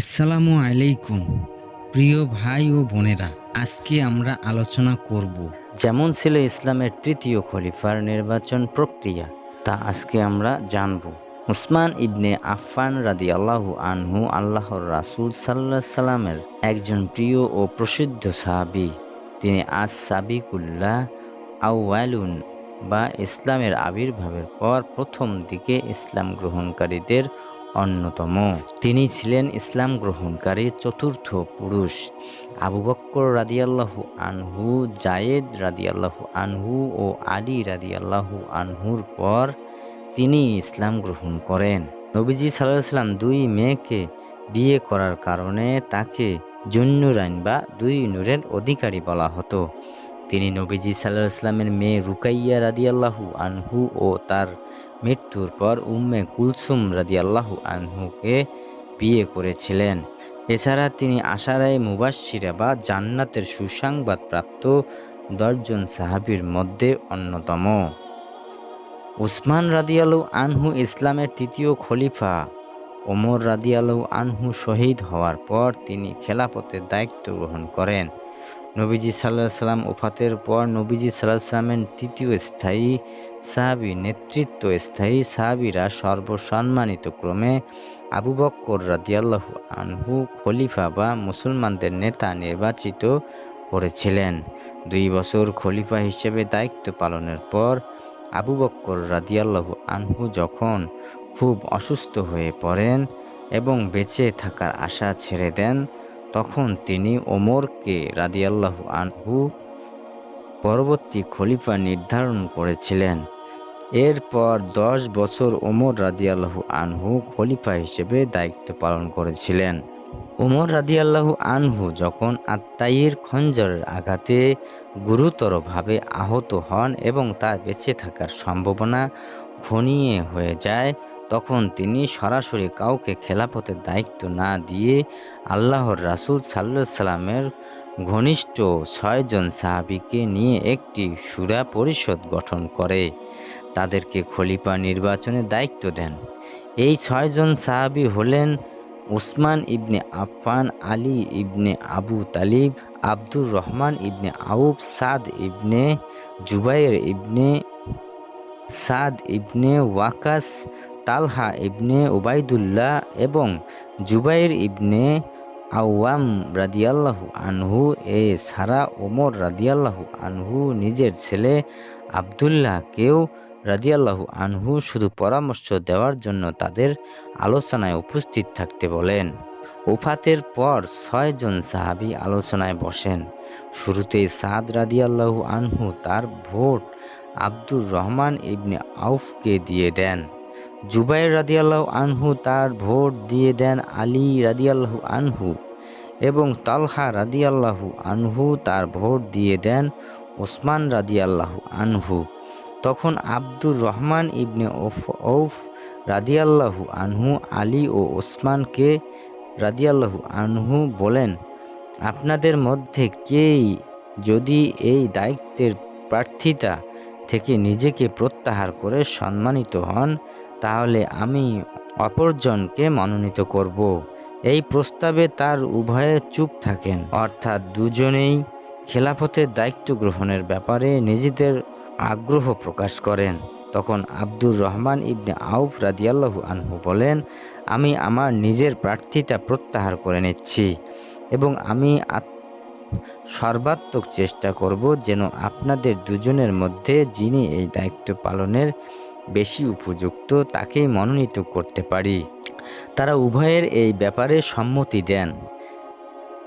আসসালামু আলাইকুম, প্রিয় ভাই ও বোনেরা। আজকে আমরা আলোচনা করব যেমন ছিল ইসলামের তৃতীয় খলিফার নির্বাচন প্রক্রিয়া, তা আজকে আমরা জানব। উসমান ইবনে আফফান রাদি আল্লাহু আনহু আল্লাহর রাসুল সাল্লাহ সাল্লামের একজন প্রিয় ও প্রসিদ্ধ সাহাবি। তিনি আজ সাবিকুল্লাহ আউয়ালুন, বা ইসলামের আবির্ভাবের পর প্রথম দিকে ইসলাম গ্রহণকারীদের অন্যতম। তিনি ছিলেন ইসলাম গ্রহণকারী চতুর্থ পুরুষ। আবু বক্কর রাদিয়াল্লাহু আনহু, জায়েদ রাদিয়াল্লাহু আনহু ও আলী রাদিয়াল্লাহু আনহুর পর তিনি ইসলাম গ্রহণ করেন। নবীজি সাল্লাহ সাল্লাম দুই মেয়েকে বিয়ে করার কারণে তাকে জুন্নুরাইন বা দুই নূরের অধিকারী বলা হতো। তিনি নবীজি সাল্লাহ ইসলামের মেয়ে রুকাইয়া রাদিয়াল্লাহু আনহু ও তার মৃত্যুর পর উম্মে কুলসুম রাদিয়াল্লাহু আনহুকে বিয়ে করেছিলেন। এছাড়া তিনি আশারায় মুবাসিরা বা জান্নাতের সুসংবাদ প্রাপ্ত দশজন সাহাবীর মধ্যে অন্যতম। উসমান রাদিয়ালু আনহু ইসলামের তৃতীয় খলিফা। ওমর রাদিয়ালু আনহু শহীদ হওয়ার পর তিনি খেলাপথের দায়িত্ব গ্রহণ করেন। নবীজি সাল্লাহ সাল্লাম ওফাতের পর নবীজি সাল্লাহ সাল্লামের তৃতীয় স্থায়ী সাহাবি, নেতৃত্ব স্থায়ী সাহাবিরা সর্বসম্মানিত ক্রমে আবু বক্কর রাদিয়াল্লাহু আনহু খলিফা বা মুসলমানদের নেতা নির্বাচিত করেছিলেন। দুই বছর খলিফা হিসেবে দায়িত্ব পালনের পর আবু বক্কর রাদিয়াল্লাহু আনহু যখন খুব অসুস্থ হয়ে পড়েন এবং বেঁচে থাকার আশা ছেড়ে দেন তখন তিনি ওমরকে রাদিয়াল্লাহু আনহু পরবর্তী খলিফা নির্ধারণ করেছিলেন। এরপর দশ বছর ওমর রাদিয়াল্লাহু আনহু খলিফা হিসেবে দায়িত্ব পালন করেছিলেন। ওমর রাদিয়াল্লাহু আনহু যখন আত্মাইয়ের খঞ্জরের আঘাতে গুরুতরভাবে আহত হন এবং তার বেঁচে থাকার সম্ভাবনা ঘনিয়ে হয়ে যায় তখন তিনি সরাসরি কাউকে খেলাপথের দায়িত্ব না দিয়ে আল্লাহর রাসুল সাল্লা সাল্লামের ঘনিষ্ঠ ছয়জন সাহাবিকে নিয়ে একটি সুরা পরিষদ গঠন করে। তাদেরকে খলিফা নির্বাচনের দায়িত্ব দেন। এই ছয়জন সাহাবি হলেন উসমান ইবনে আফফান, আলী ইবনে আবু তালিব, আব্দুর রহমান ইবনে আউফ, সাদ ইবনে জুবাইর ইবনে সাদ ইবনে ওয়াকাস তালহা ইবনে ওবায়দুল্লাহ এবং জুবাইর ইবনে আওয়াম রাদিয়াল্লাহু আনহু, এ সারা ওমর রাদিয়াল্লাহু আনহু নিজের ছেলে আবদুল্লাহকেও রাদিয়াল্লাহু আনহু শুধু পরামর্শ দেওয়ার জন্য তাদের আলোচনায় উপস্থিত থাকতে বলেন। ওফাতের পর ছয়জন সাহাবি আলোচনায় বসেন। শুরুতে সাদ রাদিয়াল্লাহু আনহু তার ভোট আব্দুর রহমান ইবনে আউফকে দিয়ে দেন। জুবাইর রাদিয়াল্লাহু আনহু তার ভোট দিয়ে দেন আলী রাদিয়াল্লাহু আনহু এবং তালহা রাদিয়াল্লাহু আনহু তার ভোট দিয়ে দেন ওসমান রাদিয়াল্লাহু আনহু। তখন আব্দুর রহমান ইবনে ওফ ঔফ রাদিয়াল্লাহু আনহু আলী ও ওসমানকে রাদিয়াল্লাহু আনহু বলেন, আপনাদের মধ্যে কেই যদি এই দায়িত্বের প্রার্থিতা থেকে নিজেকে প্রত্যাহার করে সম্মানিত হন তাহলে আমি অপরজনকে মনোনীত করব। এই প্রস্তাবে তার উভয়ে চুপ থাকেন। অর্থাৎ দুজনেই খেলাফতের দায়িত্ব গ্রহণের ব্যাপারে নিজেদের আগ্রহ প্রকাশ করেন। তখন আব্দুর রহমান ইবনে আউফ রাদিয়াল্লাহু আনহু বলেন, আমি আমার নিজের প্রার্থিতা প্রত্যাহার করে নিচ্ছি এবং আমি সর্বাত্মক চেষ্টা করব যেন আপনাদের দুজনের মধ্যে যিনি এই দায়িত্ব পালনের বেশি উপযুক্ত তাকেই মনোনীত করতে পারি। তারা উভয়ের এই ব্যাপারে সম্মতি দেন।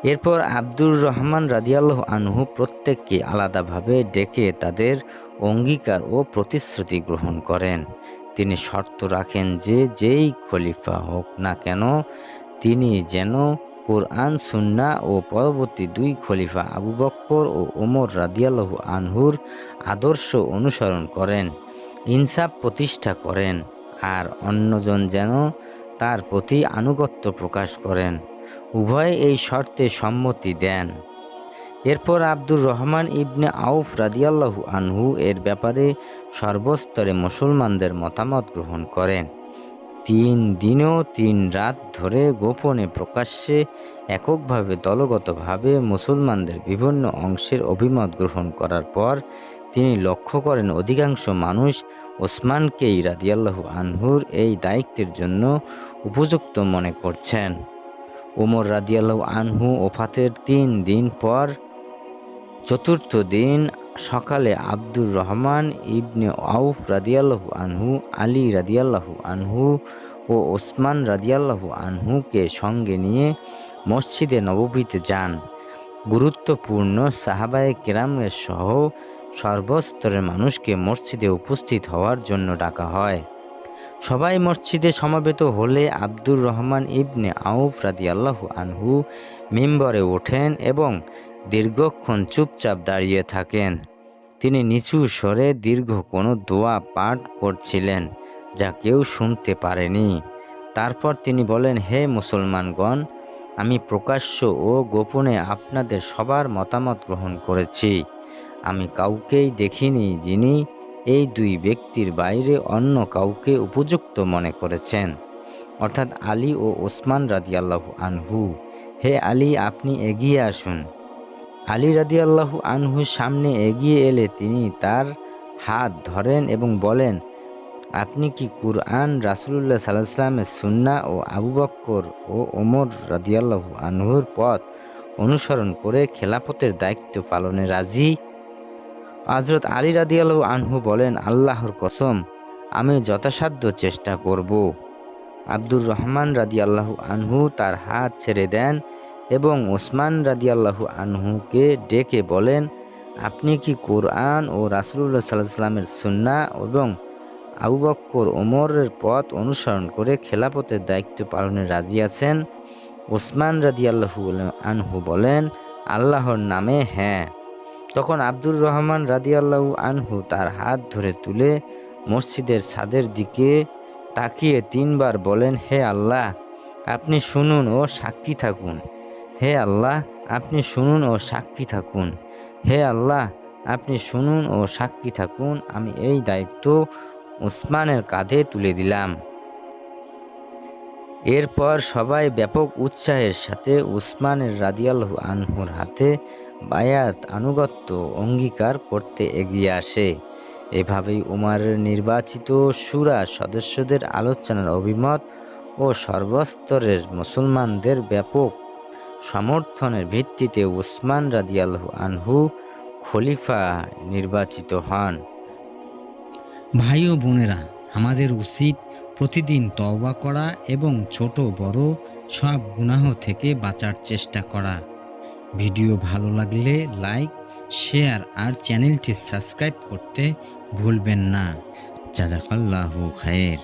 এরপর আব্দুর রহমান রাদিয়াল্লাহ আনহু প্রত্যেককে আলাদাভাবে ডেকে তাদের অঙ্গীকার ও প্রতিশ্রুতি গ্রহণ করেন। তিনি শর্ত রাখেন যে যেই খলিফা হোক না কেন, তিনি যেন কোরআন, সুন্না ও পরবর্তী দুই খলিফা আবু বক্কর ও ওমর রাদিয়াল্লাহু আনহুর আদর্শ অনুসরণ করেন। ইনসাফ প্রতিষ্ঠা করেন আর অন্যজন যেন তার প্রতি আনুগত্য প্রকাশ করেন। উভয় এই শর্তে সম্মতি দেন। এরপর আব্দুর রহমান ইবনে আউফ রাদিয়াল্লাহু আনহু এর ব্যাপারে সর্বস্তরে মুসলমানদের মতামত গ্রহণ করেন। তিন দিনও তিন রাত ধরে গোপনে প্রকাশ্যে এককভাবে দলগতভাবে মুসলমানদের বিভিন্ন অংশের অভিমত গ্রহণ করার পর তিনি লক্ষ্য করেন অধিকাংশ মানুষ ওসমানকেই রাদিয়াল্লাহু আনহুর এই দায়িত্বের জন্য উপযুক্ত মনে করছেন। ওমর রাদিয়াল্লাহু আনহু ওফাতের তিন দিন পর চতুর্থ দিন সকালে আব্দুর রহমান ইবনে আউফ রাদিয়াল্লাহু আনহু, আলী রাদিয়াল্লাহু আনহু ও ওসমান রাদিয়াল্লাহু আনহুকে সঙ্গে নিয়ে মসজিদে নববীতে যান। গুরুত্বপূর্ণ সাহাবায়ে কেরামের সহ সর্বস্তরের মানুষকে মসজিদে উপস্থিত হওয়ার জন্য ডাকা হয়। সবাই মসজিদে সমবেত হলে আব্দুর রহমান ইবনে আউফ রাদিয়াল্লাহু আনহু মেম্বরে ওঠেন এবং দীর্ঘক্ষণ চুপচাপ দাঁড়িয়ে থাকেন। তিনি নিচু স্বরে দীর্ঘ কোনো দোয়া পাঠ করছিলেন যা কেউ শুনতে পারেনি। তারপর তিনি বলেন, হে মুসলমানগণ, আমি প্রকাশ্য ও গোপনে আপনাদের সবার মতামত গ্রহণ করেছি। আমি কাউকেই দেখিনি যিনি এই দুই ব্যক্তির বাইরে অন্য কাউকে উপযুক্ত মনে করেছেন। অর্থাৎ আলী ও ওসমান রাদিয়াল্লাহু আনহু। হে আলী, আপনি এগিয়ে আসুন। আলী রাদিয়াল্লাহু আনহু সামনে এগিয়ে এলে তিনি তার হাত ধরেন এবং বলেন, আপনি কি কুরআন, রাসুলুল্লাহ সাল্লাহ সাল্লামের সুন্না ও আবু বক্কর ও ওমর রাদিয়াল্লাহু আনহুর পথ অনুসরণ করে খেলাফতের দায়িত্ব পালনে রাজি? হজরত আলী রাদিয়াল্লাহু আনহু বলেন, আল্লাহর কসম, আমি যথাসাধ্য চেষ্টা করব। আব্দুর রহমান রাদিয়াল্লাহু আনহু তার হাত ছেড়ে দেন এবং ওসমান রাদিয়াল্লাহু আনহুকে ডেকে বলেন, আপনি কি কোরআন ও রাসুলুল্লাহ সাল্লাহ সাল্লামের সুন্না এবং আবু ওমরের পথ অনুসরণ করে খেলাপথের দায়িত্ব পালনে রাজি আছেন? ওসমান রাদিয়াল্লাহু আনহু বলেন, আল্লাহর নামে হ্যাঁ। তখন আব্দুর রহমান রাদিয়াল্লাহু আনহু তার হাত ধরে তুলে মসজিদের ছাদের দিকে তাকিয়ে তিনবার বলেন, হে আল্লাহ, আপনি শুনুন ও সাক্ষী থাকুন। হে আল্লাহ, আপনি শুনুন ও সাক্ষী থাকুন। হে আল্লাহ, আপনি শুনুন ও সাক্ষী থাকুন। আমি এই দায়িত্ব উসমানের কাঁধে তুলে দিলাম। এরপর সবাই ব্যাপক উৎসাহের সাথে উসমানের রাদিয়াল্লাহু আনহুর হাতে বায়াত আনুগত্য, অঙ্গীকার করতে এগিয়ে আসে। এভাবেই উমারের নির্বাচিত সুরা সদস্যদের আলোচনার অভিমত ও সর্বস্তরের মুসলমানদের ব্যাপক সমর্থনের ভিত্তিতে উসমান রাদিয়াল্লাহু আনহু খলিফা নির্বাচিত হন। ভাই ও বোনেরা, আমাদের উচিত প্রতিদিন তওবা করা এবং ছোট বড় সব গুনাহ থেকে বাঁচার চেষ্টা করা। ভিডিও ভালো লাগলে লাইক শেয়ার আর চ্যানেলটি সাবস্ক্রাইব করতে ভুলবেন না। জাজাকাল্লাহু খায়ের।